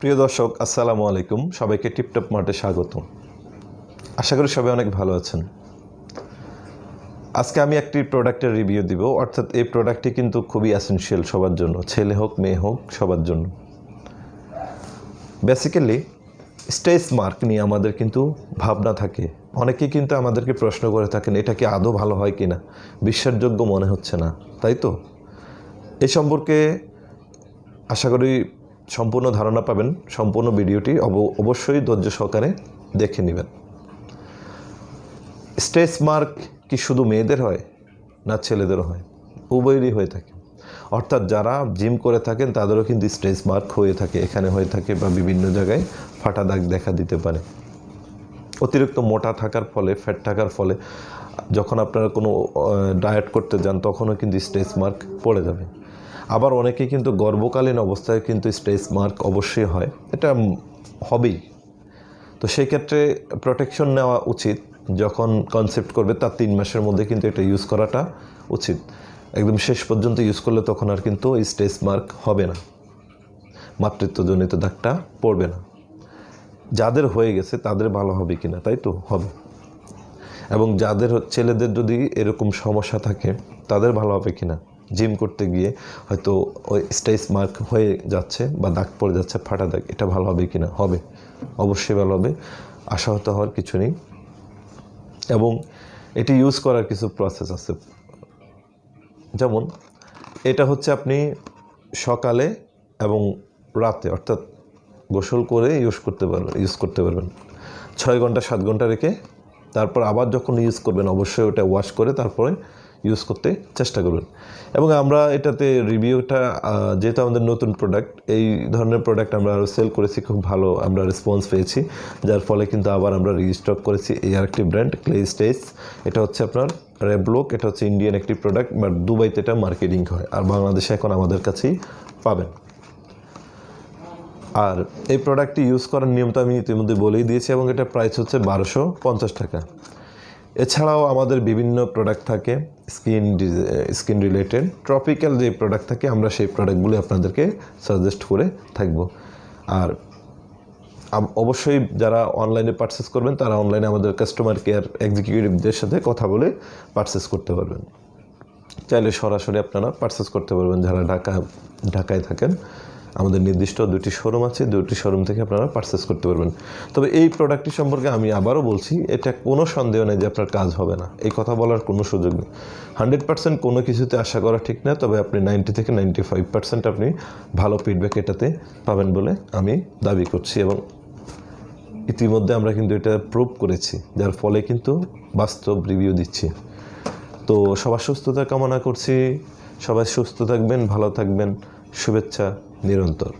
প্রিয় দর্শক, আসসালামু আলাইকুম। সবাইকে টিপটপ মার্টে স্বাগত আশা করি সবাই অনেক ভালো আছেন। আজকে আমি একটি প্রোডাক্টের রিভিউ দিব। অর্থাৎ এই প্রোডাক্টটি কিন্তু খুবই অ্যাসেনশিয়াল সবার জন্য। ছেলে হোক, মেয়ে হোক, সবার জন্য। বেসিক্যালি স্টেজ মার্ক নিয়ে আমাদের কিন্তু ভাবনা থাকে। অনেকেই কিন্তু আমাদেরকে প্রশ্ন করে থাকেন, এটা কি আদৌ ভালো হয় কি না বিশ্বাসযোগ্য মনে হচ্ছে না। তাই তো? এ সম্পর্কে আশা করি সম্পূর্ণ ধারণা পাবেন, সম্পূর্ণ ভিডিওটি অব- অবশ্যই ধৈর্য সহকারে দেখে নেবেন। স্ট্রেস মার্ক কি শুধু মেয়েদের হয় না ছেলেদেরও হয়? উভয়েরই হয়ে থাকে। অর্থাৎ যারা জিম করে থাকেন, তাদেরও কিন্তু স্ট্রেস মার্ক হয়ে থাকে, এখানে হয়ে থাকে বা বিভিন্ন জায়গায় ফাটা দাগ দেখা দিতে পারে। অতিরিক্ত মোটা থাকার ফলে, ফ্যাট থাকার ফলে, যখন আপনারা কোনো ডায়েট করতে যান, তখনও কিন্তু স্ট্রেস মার্ক পড়ে যাবে। আবার অনেকে কিন্তু গর্ভকালীন অবস্থায় কিন্তু স্ট্রেস মার্ক অবশ্যই হয়। এটা হবেই। তো সেই ক্ষেত্রে প্রোটেকশন নেওয়া উচিত। যখন কনসেপ্ট করবে তার তিন মাসের মধ্যে কিন্তু এটা ইউজ করাটা উচিত। একদম শেষ পর্যন্ত ইউজ করলে তখন আর কিন্তু স্ট্রেস মার্ক হবে না। মাতৃত্বজনিত দাগটা পড়বে না। যাদের হয়ে গেছে তাদের ভালো হবে কি না তাই তো? হবে। এবং যাদের ছেলেদের যদি এরকম সমস্যা থাকে, তাদের ভালো হবে কি না জিম করতে গিয়ে হয়তো ওই স্টেজ মার্ক হয়ে যাচ্ছে বা দাগ পড়ে যাচ্ছে, ফাটা দাগ, এটা ভালো হবে কি না? হবে। অবশ্যই ভালো হবে। আশাহত হওয়ার কিছু নেই। এবং এটি ইউজ করার কিছু প্রসেস আছে। যেমন, এটা হচ্ছে আপনি সকালে এবং রাতে অর্থাৎ গোসল করে ইউজ করতে পারবেন ইউজ করতে পারবেন। ছয় ঘণ্টা, সাত ঘণ্টা রেখে তারপর আবার যখন ইউজ করবেন, অবশ্যই ওটা ওয়াশ করে তারপরে ইউজ করতে চেষ্টা করবেন। এবং আমরা এটাতে রিভিউটা যেহেতু আমাদের নতুন প্রোডাক্ট এই ধরনের প্রোডাক্ট আমরা আরও সেল করেছি, খুব ভালো আমরা রেসপন্স পেয়েছি। যার ফলে কিন্তু আবার আমরা রিস্টক করেছি এই আরেকটি ব্র্যান্ড ক্লে স্টেজ এটা হচ্ছে আপনার রেবলক এটা হচ্ছে ইন্ডিয়ান একটি প্রোডাক্ট বাট দুবাইতে এটা মার্কেটিং হয়, আর বাংলাদেশে এখন আমাদের কাছেই পাবেন। আর এই প্রোডাক্টটি ইউজ করার নিয়ম তো আমি ইতিমধ্যে বলেই দিয়েছি, এবং এটা প্রাইস হচ্ছে বারোশো পঞ্চাশ টাকা। এছাড়াও আমাদের বিভিন্ন প্রোডাক্ট থাকে স্কিন স্কিন রিলেটেড ট্রপিক্যাল যে প্রোডাক্ট থাকে, আমরা সেই প্রোডাক্টগুলি আপনাদেরকে সাজেস্ট করে থাকব। আর অবশ্যই যারা অনলাইনে পারচেস করবেন, তারা অনলাইনে আমাদের কাস্টমার কেয়ার এক্সিকিউটিভদের সাথে কথা বলে পারচেস করতে পারবেন। চাইলে সরাসরি আপনারা পারচেস করতে পারবেন, যারা ঢাকা, ঢাকায় থাকেন। আমাদের নির্দিষ্ট দুটি শোরুম আছে দুটি শোরুম থেকে আপনারা পারচেস করতে পারবেন। তবে এই প্রোডাক্টটি সম্পর্কে আমি আবারও বলছি, এটা কোনো সন্দেহ নেই যে আপনার কাজ হবে না। এই কথা বলার কোনো সুযোগ নেই। হান্ড্রেড পার্সেন্ট কোনো কিছুতে আশা করা ঠিক না, তবে আপনি নাইনটি থেকে নাইনটি ফাইভ পার্সেন্ট আপনি ভালো ফিডব্যাক এটাতে পাবেন বলে আমি দাবি করছি এবং ইতিমধ্যে আমরা কিন্তু এটা প্রুভ করেছি, যার ফলে কিন্তু বাস্তব রিভিউ দিচ্ছি। তো সবার সুস্থতা কামনা করছি, সবাই সুস্থ থাকবেন, ভালো থাকবেন, শুভেচ্ছা। নিরন্তর